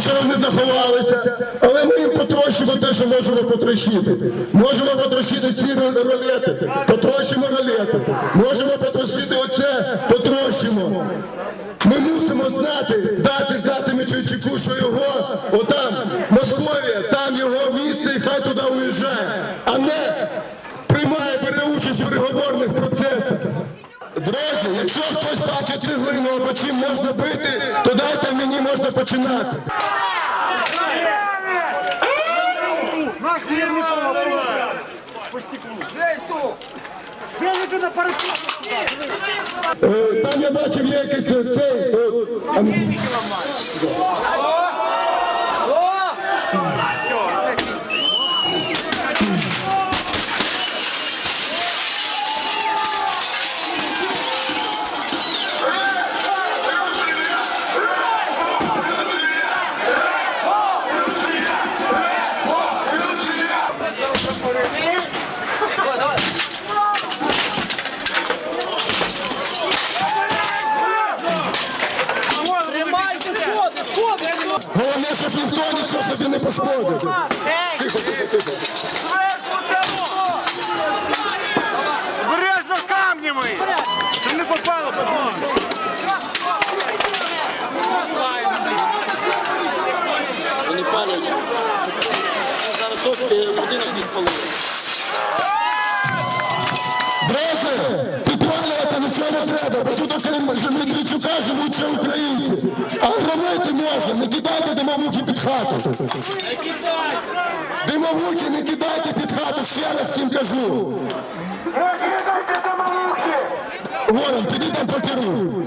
що вони заховалися. Але ми їм потрощимо те, що можемо потрощити. Можемо потрощити ці ролети, потрощимо ролети. Можемо потрощити оце, потрощимо. Ми мусимо знати, дати здати Мечуйчику, що його, отам, Московія, там його місце і хай туди уїжджає, а не приймає, бере участь у переговорних якщо хтось бачить цеглину або чим можна бити, то дайте мені можна починати. Е, Там я бачив якийсь е, цей. Нічого собі не пошкодив. Тихо, тихо, тихо. Бережно камнями! Щоб не попало по. Вони палять. Зараз ось будинок не спалили. Нічого не треба, бо тут окрім Медведчука живуть ще українці. А громити можна, не кидайте димовухи під хату. Димовухи не кидайте під хату, ще раз всім кажу. Ворон, піди там покеруй.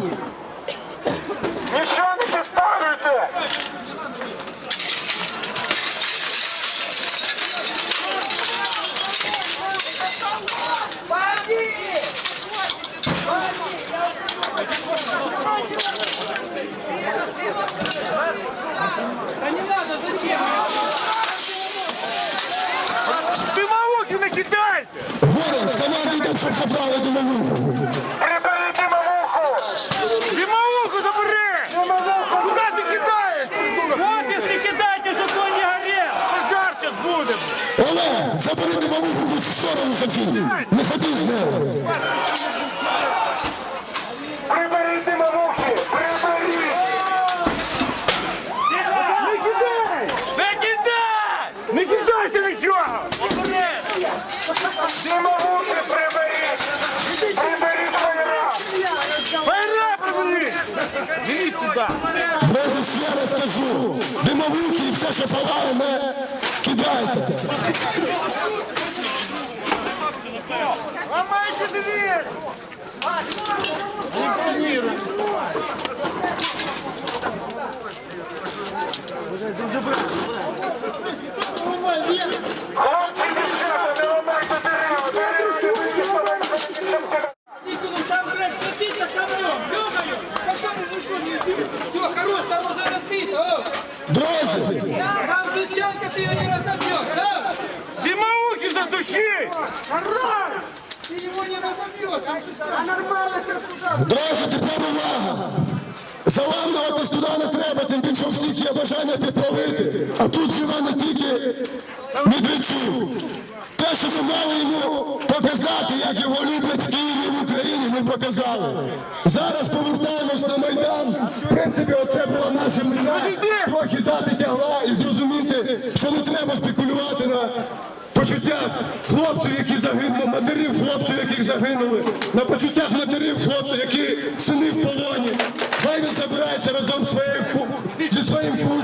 Нічого не підпалюйте! Димовухи не кидайте! Ворон, з команди йдемо, щоб забрали димовуху. Прибери Димовуху забери! Куди ти кидаєш? Офіс не кидайте, он не горів! Пожар зараз буде! Олег, забери димовуху хоч в сторону закинь. Не ходи з нею. Прибери димовухи! Прибери! Не кидай! Не кидай! Не кидайте нічого! Димовухи прибери! Прибери фаєра! Фаєра прибери! Дивись сюди! Друзі, ще раз кажу, димовухи і все, що палає, не кидайте. Ломайте дверь! Хлопці, друзі, тепер увага. Заламнюватись туди не треба, тим більше всіх є бажання підпалити. А тут живе не тільки Медведчук. Те, що ми мали йому показати, як його люблять в Києві в Україні, ми показали. Зараз повертаємось на Майдан. В принципі, оце була наша мета. Трохи дати тягла і зрозуміти, що не треба спекулювати на почуттях хлопців, які загинули, матерів хлопців, яких загинули, на почуттях матерів хлопців, які сини в полоні. Хай він забирається разом зі своїм ку-